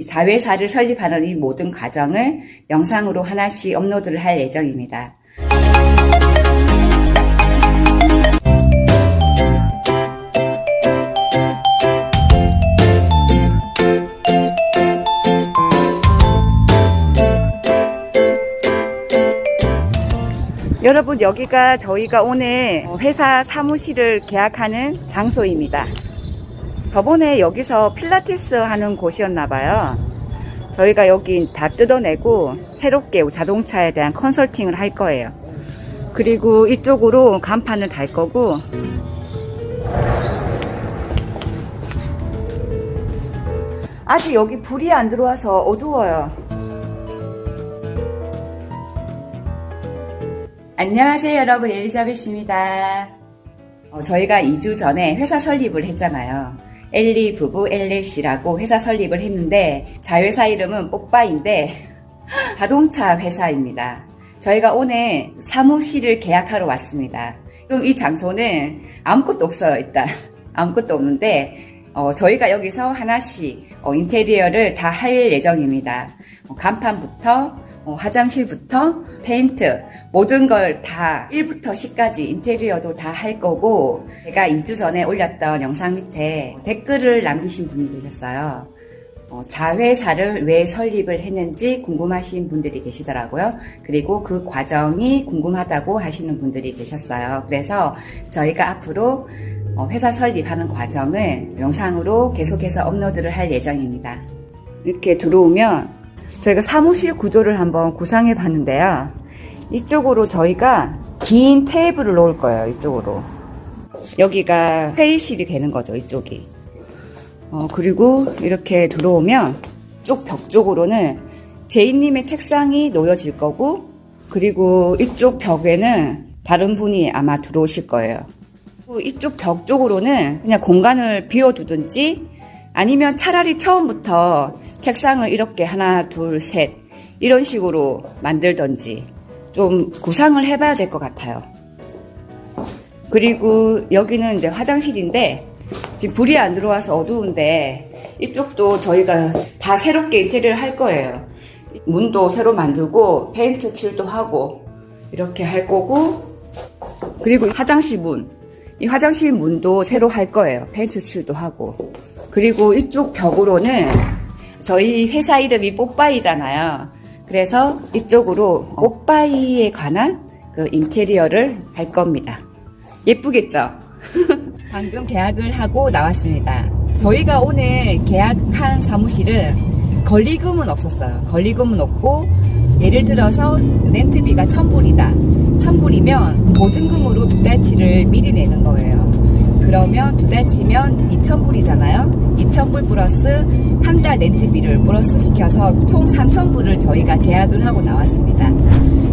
이 자회사를 설립하는 이 모든 과정을 영상으로 하나씩 업로드를 할 예정입니다. 여러분 여기가 저희가 오늘 회사 사무실을 계약하는 장소입니다. 저번에 여기서 필라테스 하는 곳이었나 봐요. 저희가 여기 다 뜯어내고 새롭게 자동차에 대한 컨설팅을 할 거예요. 그리고 이쪽으로 간판을 달 거고 아직 여기 불이 안 들어와서 어두워요. 안녕하세요 여러분 엘리자베스입니다. 어, 저희가 2주 전에 회사 설립을 했잖아요. 엘리 부부 LLC라고 회사 설립을 했는데 자회사 이름은 뽀빠인데 자동차 회사입니다. 저희가 오늘 사무실을 계약하러 왔습니다. 그럼 이 장소는 아무것도 없어요 일단 아무것도 없는데 어, 저희가 여기서 하나씩 어, 인테리어를 다 할 예정입니다. 어, 간판부터 어, 화장실부터 페인트 모든 걸 다 1부터 10까지 인테리어도 다 할 거고 제가 2주 전에 올렸던 영상 밑에 댓글을 남기신 분이 계셨어요. 어, 자회사를 왜 설립을 했는지 궁금하신 분들이 계시더라고요. 그리고 그 과정이 궁금하다고 하시는 분들이 계셨어요. 그래서 저희가 앞으로 어, 회사 설립하는 과정을 영상으로 계속해서 업로드를 할 예정입니다. 이렇게 들어오면 저희가 사무실 구조를 한번 구상해 봤는데요. 이쪽으로 저희가 긴 테이블을 놓을 거예요. 이쪽으로. 여기가 회의실이 되는 거죠. 이쪽이. 어, 그리고 이렇게 들어오면 쪽 벽 쪽으로는 제이님의 책상이 놓여질 거고, 그리고 이쪽 벽에는 다른 분이 아마 들어오실 거예요. 이쪽 벽 쪽으로는 그냥 공간을 비워두든지 아니면 차라리 처음부터 책상을 이렇게 하나, 둘, 셋 이런 식으로 만들던지 좀 구상을 해봐야 될 것 같아요. 그리고 여기는 이제 화장실인데 지금 불이 안 들어와서 어두운데 이쪽도 저희가 다 새롭게 인테리어를 할 거예요. 문도 새로 만들고 페인트 칠도 하고 이렇게 할 거고 그리고 화장실 문. 이 화장실 문도 새로 할 거예요. 페인트 칠도 하고. 그리고 이쪽 벽으로는 저희 회사 이름이 뽀빠이잖아요. 그래서 이쪽으로 뽀빠이에 관한 그 인테리어를 할 겁니다. 예쁘겠죠? 방금 계약을 하고 나왔습니다. 저희가 오늘 계약한 사무실은 권리금은 없었어요. 권리금은 없고 예를 들어서 렌트비가 1000불이다. 1000불이면 보증금으로 두 달치를 미리 내는 거예요. 그러면 두 달치면 2000불이잖아요. 2000불 플러스 한 달 렌트비를 플러스 시켜서 총 3000불을 저희가 계약을 하고 나왔습니다.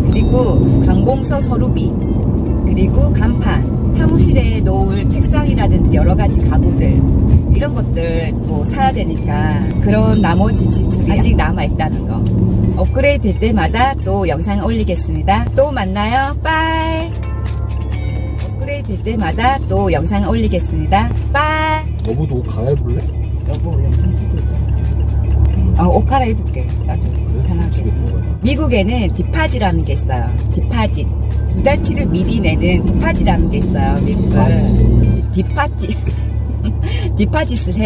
그리고 관공서 서류비, 그리고 간판, 사무실에 놓을 책상이라든지 여러 가지 가구들 이런 것들 뭐 사야 되니까 그런 나머지 지출이 아직 남아 있다는 거. 업그레이드 될 때마다 또 영상 올리겠습니다. 또 만나요. 빠이. 업그레이드 될 때마다 또 영상 올리겠습니다. 빠이. 여보도 옷 갈아입을래? 여보 영상 찍고 있잖아. 어, 옷 갈아입을게. 나도 편하게. 미국에는 디파지라는 게 있어요. 디파짓. 두 달치를 미리 내는 디파지라는 게 있어요. 미국은. 디파짓. 디파짓을 해요.